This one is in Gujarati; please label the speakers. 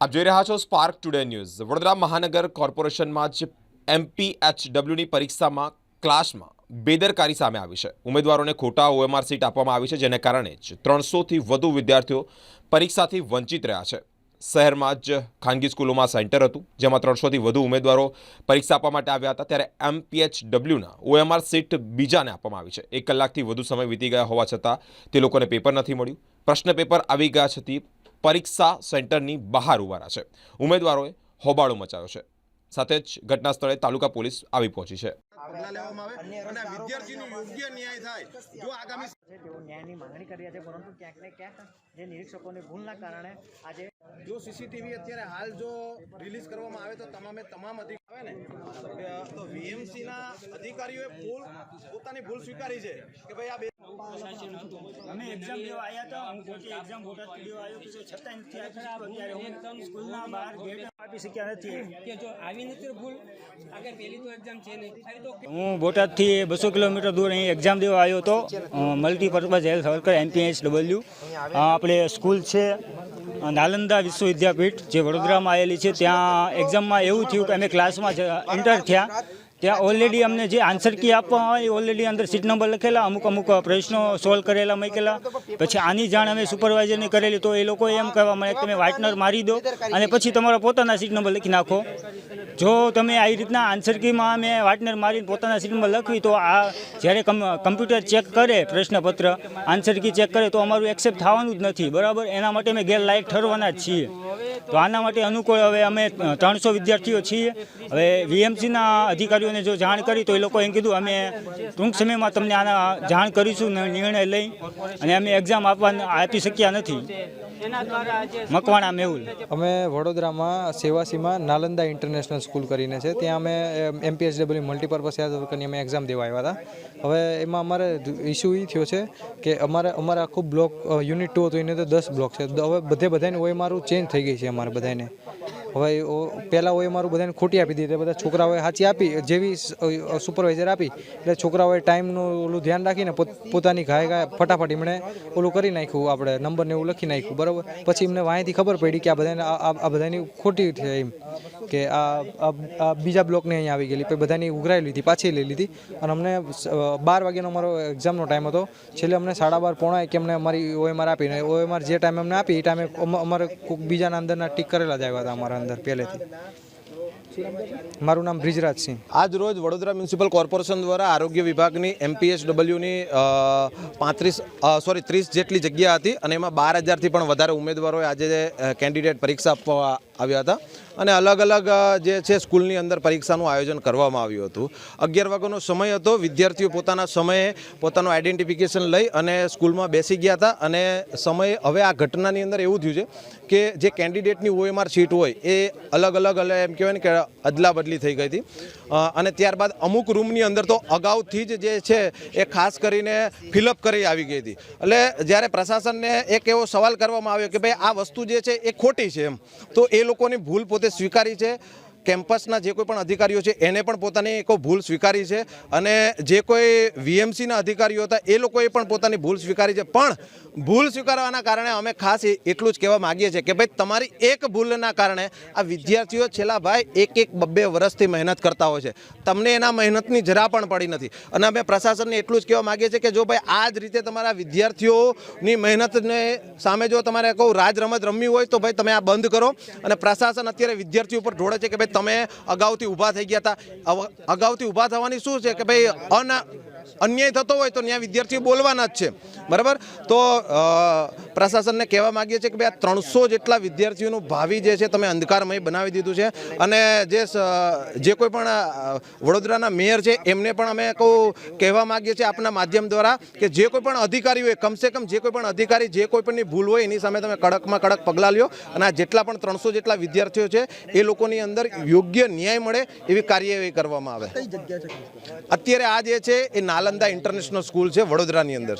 Speaker 1: આપ જોઈ રહ્યા છો સ્પાર્ક ટુડે ન્યૂઝ વડોદરા મહાનગર કોર્પોરેશનમાં જ એમપીએચડબલ્યુની પરીક્ષામાં ક્લાસમાં બેદરકારી સામે આવી છે. ઉમેદવારોને ખોટા ઓએમઆર સીટ આપવામાં આવી છે, જેને કારણે જ ત્રણસોથી વધુ વિદ્યાર્થીઓ પરીક્ષાથી વંચિત રહ્યા છે. શહેરમાં જ ખાનગી સ્કૂલોમાં સેન્ટર હતું, જેમાં ત્રણસોથી વધુ ઉમેદવારો પરીક્ષા આપવા માટે આવ્યા હતા, ત્યારે એમપીએચડબ્લ્યુના ઓએમઆર સીટ બીજાને આપવામાં આવી છે. એક કલાકથી વધુ સમય વીતી ગયા હોવા છતાં તે લોકોને પેપર નથી મળ્યું. પ્રશ્ન પેપર આવી ગયા છતાં પરીક્ષા સેન્ટરની બહાર ઉભારા છે. ઉમેદવારોએ હોબાળો મચાવ્યો છે. સાથે જ ઘટના સ્થળે તાલુકા પોલીસ આવી પહોંચી છે.
Speaker 2: પગલાં લેવામાં આવે અને આ વિદ્યાર્થીનો યોગ્ય ન્યાય થાય. જો આગામી
Speaker 3: છે. તેઓ ન્યાયની માંગણી કરી રહ્યા છે પરંતુ ક્યાંક ને ક્યાંક જે નિરીક્ષકોની ભૂલના કારણે આજે
Speaker 2: જો સીસીટીવી અત્યારે હાલ જો રિલીઝ કરવામાં આવે તો તમામે તમામ અધિકારી આવે ને? તો વીએમસી ના અધિકારીઓએ ભૂલ પોતાની ભૂલ સ્વીકારી છે કે ભાઈ આ
Speaker 4: અમે એક્ઝામ દેવા આવ્યા હતા. હું પોતે એક્ઝામ બોટાદ દેવા આવ્યો છું છતાં નથી આપી અત્યારે હું સ્કૂલના બહાર ગેટ આપી શક્યા નથી.
Speaker 5: કે જો આવી નથી ભૂલ. આગળ પહેલી તો એક્ઝામ છે નહીં.
Speaker 4: હું બોટાદથી બસો કિલોમીટર દૂર અહીં એક્ઝામ દેવા આવ્યો હતો. Multipurpose health worker MPH W આપણે સ્કૂલ છે નાલંદા વિશ્વ વિદ્યાપીઠ જે વડોદરામાં આવેલી છે. ત્યાં એક્ઝામમાં એવું થયું કે અમે ક્લાસમાં એન્ટર થયા. ત્યાં ઓલરેડી અમને જે આન્સર કી આપવામાં આવે ઓલરેડી અંદર સીટ નંબર લખેલા, અમુક અમુક પ્રશ્નો સોલ્વ કરેલા, મૂકેલા. પછી આની જાણ અમે સુપરવાઇઝરને કરેલી, તો એ લોકો એમ કહેવા મળે તમે વાઇટનર મારી દો અને પછી તમારા પોતાના સીટ નંબર લખી નાખો. જો તમે આવી રીતના આન્સર કીમાં અમે વાઇટનર મારીને પોતાના સીટ નંબર લખવી, તો આ જ્યારે કમ- કમ્પ્યુટર ચેક કરે પ્રશ્નપત્ર આન્સર કી ચેક કરે, તો અમારું એક્સેપ્ટ થવાનું જ નથી. બરાબર? એના માટે અમે ગેરલાયક ઠરવાના જ છીએ. તો આના માટે અનુકૂળ હવે અમે ત્રણસો વિદ્યાર્થીઓ છીએ. હવે વીએમસીના અધિકારીઓને જો જાણ કરી તો એ લોકો એમ કીધું, અમે ટૂંક સમયમાં તમને આના જાણ કરીશું નિર્ણય લઈ અને અમે એક્ઝામ આપવા આપી શક્યા નથી. મકવાણા મેહુલ.
Speaker 6: અમે વડોદરામાં સેવાસીમાં નાલંદા ઇન્ટરનેશનલ સ્કૂલ કરીને છે. ત્યાં અમે એમપીએચડબલ્યુ મલ્ટીપર્પઝ હેલ્થ વર્કરની અમે એક્ઝામ દેવા આવ્યા હતા. હવે એમાં અમારે ઇસ્યુ એ થયો છે કે અમારે અમારે આખું બ્લોક યુનિટ ટુ હતું એને તો દસ બ્લોક છે. હવે બધે બધાને હોય મારું ચેન્જ થઈ ગઈ છે અમારે બધાને હવે પહેલાં હોય મારું બધાને ખોટી આપી દીધી. બધા છોકરાઓએ સાચી આપી, જેવી સુપરવાઇઝર આપી. એટલે છોકરાઓએ ટાઈમનું ઓલું ધ્યાન રાખીને પોત- પોતાની ગાય ગાય ફટાફટ એમણે ઓલું કરી નાખ્યું, આપણે નંબરને એવું લખી નાખ્યું, બરાબર? પછી એમને વાંયથી ખબર પડી કે આ બધાને, આ- બધાની ખોટી છે એમ, કે આ બીજા બ્લોકને અહીંયા આવી ગયેલી, પછી બધાની ઉઘરાઈ લીધી પાછી લઈ લીધી. અને અમને બાર વાગ્યાનો અમારો એક્ઝામનો ટાઈમ હતો. છેલ્લે અમને સાડા બાર પોણા કે અમને અમારી ઓએમઆર આપીને ઓએમઆર જે ટાઈમે અમને આપી, એ ટાઈમે અમારે બીજાના અંદરના ટીક કરેલા જ આવ્યા હતા અમારા પહેલેથી. મારું નામ બ્રિજરાજ સિંહ.
Speaker 2: આજ રોજ વડોદરા મ્યુનિસિપલ કોર્પોરેશન દ્વારા આરોગ્ય વિભાગની એમપીએસ ડબલ્યુની પાંત્રીસ સોરી, ત્રીસ જેટલી જગ્યા હતી અને એમાં બાર હજારથી પણ વધારે ઉમેદવારોએ આજે કેન્ડિડેટ પરીક્ષા આપવા આવ્યા હતા. અને અલગ અલગ જે છે સ્કૂલની અંદર પરીક્ષાનું આયોજન કરવામાં આવ્યું હતું. અગિયાર વાગ્યાનો સમય હતો. વિદ્યાર્થીઓ પોતાના સમયે પોતાનું આઈડેન્ટિફિકેશન લઈ અને સ્કૂલમાં બેસી ગયા હતા. અને સમય હવે આ ઘટનાની અંદર એવું થયું છે કે જે કેન્ડિડેટની ઓએમઆર સીટ હોય એ અલગ અલગ એમ કહેવાય ને કે અદલા બદલી થઈ ગઈ હતી. અને ત્યારબાદ અમુક રૂમની અંદર તો અગાઉથી જ જે છે એ ખાસ કરીને ફિલઅપ કરી આવી ગઈ હતી. એટલે જ્યારે પ્રશાસનને એક એવો સવાલ કરવામાં આવ્યો કે ભાઈ આ વસ્તુ જે છે એ ખોટી છે એમ, તો એ લોકોની ભૂલ પોતે સ્વીકારી છે. કેમ્પસના જે કોઈ પણ અધિકારીઓ છે, એને પણ પોતાની એક ભૂલ સ્વીકારી છે અને જે કોઈ વીએમસીના અધિકારીઓ હતા, એ લોકોએ પણ પોતાની ભૂલ સ્વીકારી છે. પણ ભૂલ સ્વીકારવાના કારણે અમે ખાસ એટલું જ કહેવા માગીએ છીએ કે ભાઈ, તમારી એક ભૂલના કારણે આ વિદ્યાર્થીઓ છેલ્લા ભાઈ એક એક બબ્બે વર્ષથી મહેનત કરતા હોય છે. તમને એના મહેનતની જરા પણ પડી નથી. અને અમે પ્રશાસનને એટલું જ કહેવા માગીએ છીએ કે જો ભાઈ આ જ રીતે તમારા વિદ્યાર્થીઓની મહેનતને સામે જો તમારે કહું રાજ રમત રમવી હોય તો ભાઈ તમે આ બંધ કરો. અને પ્રશાસન અત્યારે વિદ્યાર્થીઓ ઉપર ઢોળે છે કે ભાઈ તમે અગાઉથી ઊભા થઈ ગયા હતા. અગાઉથી ઊભા થવાની શું છે કે ભાઈ અન અન્યાય થતો હોય તો ત્યાં વિદ્યાર્થીઓ બોલવાના જ છે. બરાબર? તો પ્રશાસનને કહેવા માગીએ છીએ કે ભાઈ આ ત્રણસો જેટલા વિદ્યાર્થીઓનું ભાવિ જે છે તમે અંધકારમય બનાવી દીધું છે. અને જે જે કોઈ પણ વડોદરાના મેયર છે એમને પણ અમે કહું કહેવા માગીએ છીએ આપના માધ્યમ દ્વારા કે જે કોઈ પણ અધિકારી હોય કમસે કમ જે કોઈ પણ અધિકારી જે કોઈ પણની ભૂલ હોય એની સામે તમે કડકમાં કડક પગલાં લ્યો. અને આ જેટલા પણ ત્રણસો જેટલા વિદ્યાર્થીઓ છે એ લોકોની અંદર યોગ્ય ન્યાય મળે એવી કાર્યવાહી કરવામાં આવે. અત્યારે આ જે છે એ નાલંદા ઇન્ટરનેશનલ સ્કૂલ છે વડોદરાની અંદર.